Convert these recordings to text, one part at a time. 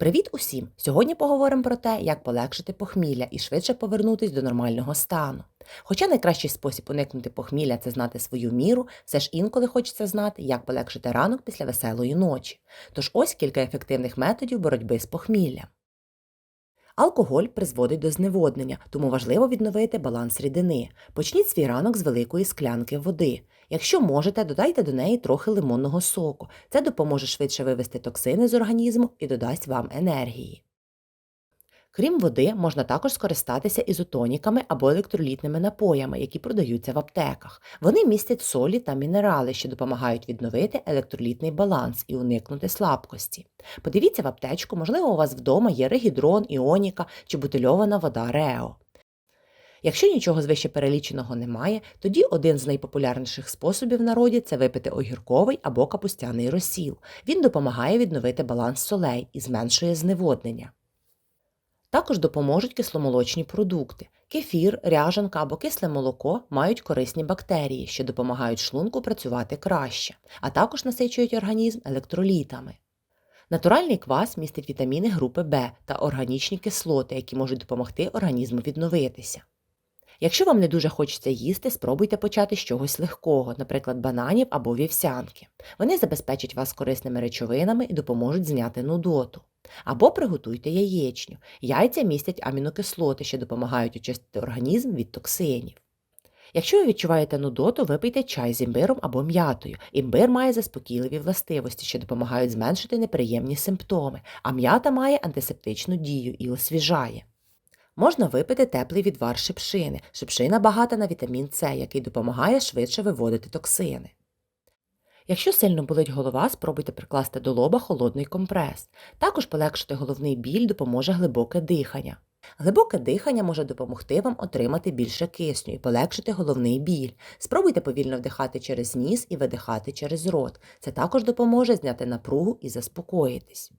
Привіт усім! Сьогодні поговоримо про те, як полегшити похмілля і швидше повернутись до нормального стану. Хоча найкращий спосіб уникнути похмілля це знати свою міру, все ж інколи хочеться знати, як полегшити ранок після веселої ночі. Тож ось кілька ефективних методів боротьби з похміллям. Алкоголь призводить до зневоднення, тому важливо відновити баланс рідини. Почніть свій ранок з великої склянки води. Якщо можете, додайте до неї трохи лимонного соку. Це допоможе швидше вивести токсини з організму і додасть вам енергії. Крім води, можна також скористатися ізотоніками або електролітними напоями, які продаються в аптеках. Вони містять солі та мінерали, що допомагають відновити електролітний баланс і уникнути слабкості. Подивіться в аптечку, можливо, у вас вдома є регідрон, іоніка чи бутильована вода Рео. Якщо нічого з вище переліченого немає, тоді один з найпопулярніших способів в народі це випити огірковий або капустяний розсіл. Він допомагає відновити баланс солей і зменшує зневоднення. Також допоможуть кисломолочні продукти. Кефір, ряжанка або кисле молоко мають корисні бактерії, що допомагають шлунку працювати краще, а також насичують організм електролітами. Натуральний квас містить вітаміни групи В та органічні кислоти, які можуть допомогти організму відновитися. Якщо вам не дуже хочеться їсти, спробуйте почати з чогось легкого, наприклад, бананів або вівсянки. Вони забезпечать вас корисними речовинами і допоможуть зняти нудоту. Або приготуйте яєчню. Яйця містять амінокислоти, що допомагають очистити організм від токсинів. Якщо ви відчуваєте нудоту, випийте чай з імбиром або м'ятою. Імбир має заспокійливі властивості, що допомагають зменшити неприємні симптоми, а м'ята має антисептичну дію і освіжає. Можна випити теплий відвар шипшини. Шипшина багата на вітамін С, який допомагає швидше виводити токсини. Якщо сильно болить голова, спробуйте прикласти до лоба холодний компрес. Також полегшити головний біль допоможе глибоке дихання. Глибоке дихання може допомогти вам отримати більше кисню і полегшити головний біль. Спробуйте повільно вдихати через ніс і видихати через рот. Це також допоможе зняти напругу і заспокоїтись.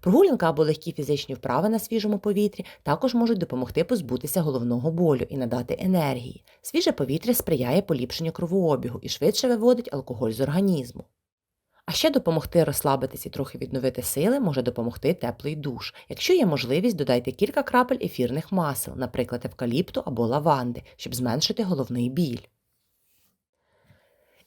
Прогулянка або легкі фізичні вправи на свіжому повітрі також можуть допомогти позбутися головного болю і надати енергії. Свіже повітря сприяє поліпшенню кровообігу і швидше виводить алкоголь з організму. А ще допомогти розслабитись і трохи відновити сили може допомогти теплий душ. Якщо є можливість, додайте кілька крапель ефірних масел, наприклад, евкаліпту або лаванди, щоб зменшити головний біль.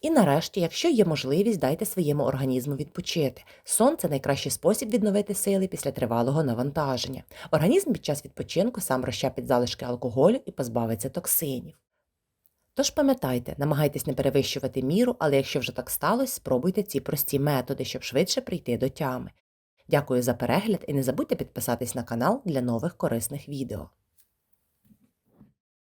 І нарешті, якщо є можливість, дайте своєму організму відпочити. Сон це найкращий спосіб відновити сили після тривалого навантаження. Організм під час відпочинку сам розщепить залишки алкоголю і позбавиться токсинів. Тож пам'ятайте, намагайтесь не перевищувати міру, але якщо вже так сталося, спробуйте ці прості методи, щоб швидше прийти до тями. Дякую за перегляд і не забудьте підписатись на канал для нових корисних відео.